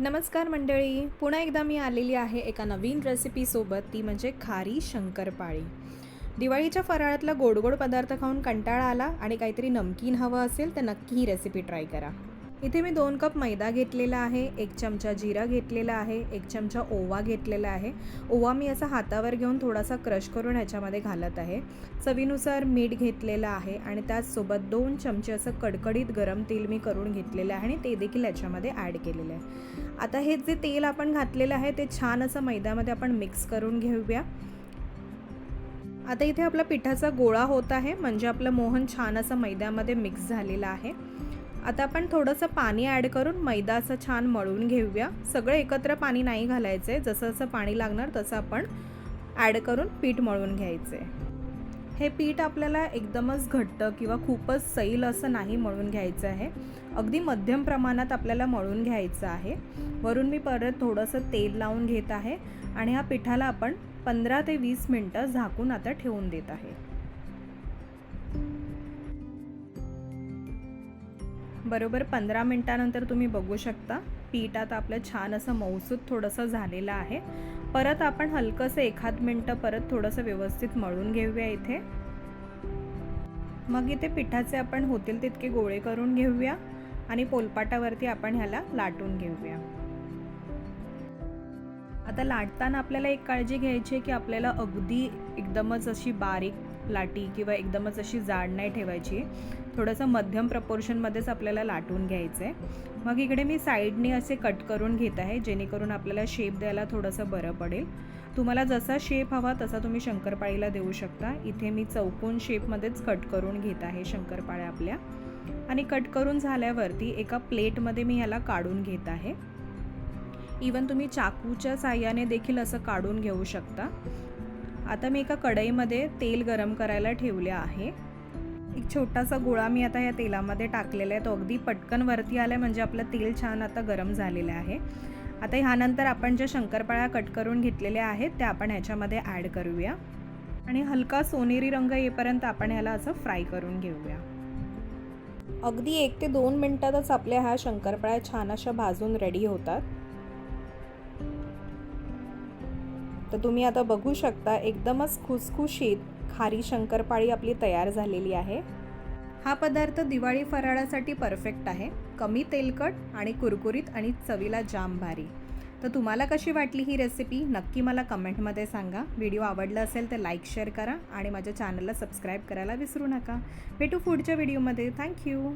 नमस्कार मंडळी. पुन्हा एकदा मी आलेली आहे एका नवीन रेसिपीसोबत ती म्हणजे खारी शंकरपाळी. दिवाळीच्या फराळातला गोड गोड पदार्थ खाऊन कंटाळा आला आणि काहीतरी नमकीन हवं असेल तर नक्की ही रेसिपी ट्राय करा. इथे मी दोन कप मैदा घेतलेला आहे एक चमचा जिरा घेतलेला आहे एक चमचा ओवा घेतलेला आहे. ओवा मी असा हातावर घेऊन थोडासा क्रश करून ह्याच्यामध्ये घालत आहे. चवीनुसार मीठ घेतलेलं आहे आणि त्याचसोबत दोन चमचे असं कडकडीत गरम तेल मी करून घेतलेलं आहे आणि ते देखील याच्यामध्ये ॲड केलेलं आहे. आता हे जे तेल आपण घातलेलं आहे ते छान असं मैद्यामध्ये आपण मिक्स करून घेऊया. आता इथे आपला पिठाचा गोळा होत आहे म्हणजे आपलं मोहन छान असं मैद्यामध्ये मिक्स झालेलं आहे. आता आपण थोडंसं पाणी ॲड करून मैदा असं छान मळून घेऊया. सगळं एकत्र पाणी नाही घालायचं आहे जसं जसं पाणी लागणार तसं आपण ॲड करून पीठ मळून घ्यायचं हे पीठ आपल्याला एकदमच घट्ट किंवा खूपच सैल असं नाही मळून घ्यायचं आहे. अगदी मध्यम प्रमाणात आपल्याला मळून घ्यायचं आहे. वरून मी परत थोडंसं तेल लावून घेत आहे आणि ह्या पिठाला आपण पंधरा ते वीस मिनटं झाकून आता ठेवून देत आहे. बरोबर पंधरा मिनटानंतर तुम्ही बघू शकता. पीठ आता आपलं छान असं मऊसूत थोडंसं झालेलं आहे. परत आपण हलकंसं एखाद मिनटं परत थोडंसं व्यवस्थित मळून घेऊया इथे. मग इथे पिठाचे आपण होतील तितके गोळे करून घेऊया आणि पोलपाटावरती आपण ह्याला लाटून घेऊया. आता लाटताना आपल्याला एक काळजी घ्यायची आहे की आपल्याला अगदी एकदमच अशी बारीक लाटी किंवा एकदमच अशी जाड नाही ठेवायची. थोडंसं मध्यम प्रपोर्शनमध्येच आपल्याला लाटून घ्यायचं आहे मग इकडे मी साईडने असे कट करून घेत आहे जेणेकरून आपल्याला शेप द्यायला थोडंसं बरं पडेल. तुम्हाला जसा शेप हवा तसा तुम्ही शंकरपाळीला देऊ शकता. इथे मी चौकोन शेपमध्येच कट करून घेत आहे शंकरपाळ्या आपल्या. आणि कट करून झाल्यावरती एका प्लेटमध्ये मी ह्याला काढून घेत आहे. इवन तुम्ही चाकूच्या साह्याने देखील असं काढून घेऊ शकता. आता मी एका कढईमध्ये तेल गरम करायला ठेवले आहे. एक छोटासा गोळा मी आता या तेलामध्ये टाकलेला आहे. तो अगदी पटकन वरती आला म्हणजे आपलं तेल छान आता गरम झालेलं आहे. आता ह्यानंतर आपण ज्या शंकरपाळ्या कट करून घेतलेल्या आहेत त्या आपण ह्याच्यामध्ये ॲड करूया. आणि हलका सोनेरी रंग येईपर्यंत आपण ह्याला असं फ्राय करून घेऊया. अगदी एक ते दोन मिनटातच आपल्या ह्या शंकरपाळ्या छान अशा भाजून रेडी होतात. तर तुम्ही आता बघू शकता एकदमच खुसखुशीत खारी शंकरपाळी आपली तयार झालेली आहे. हा पदार्थ दिवाळी फराळासाठी परफेक्ट आहे. कमी तेलकट आणि कुरकुरीत आणि चवीला जाम भारी तर तुम्हाला कशी वाटली ही रेसिपी नक्की मला कमेंटमध्ये सांगा. व्हिडिओ आवडला असेल तर लाईक शेअर करा आणि माझ्या चॅनलला सबस्क्राईब करायला विसरू नका. भेटू पुढच्या व्हिडिओमध्ये थँक्यू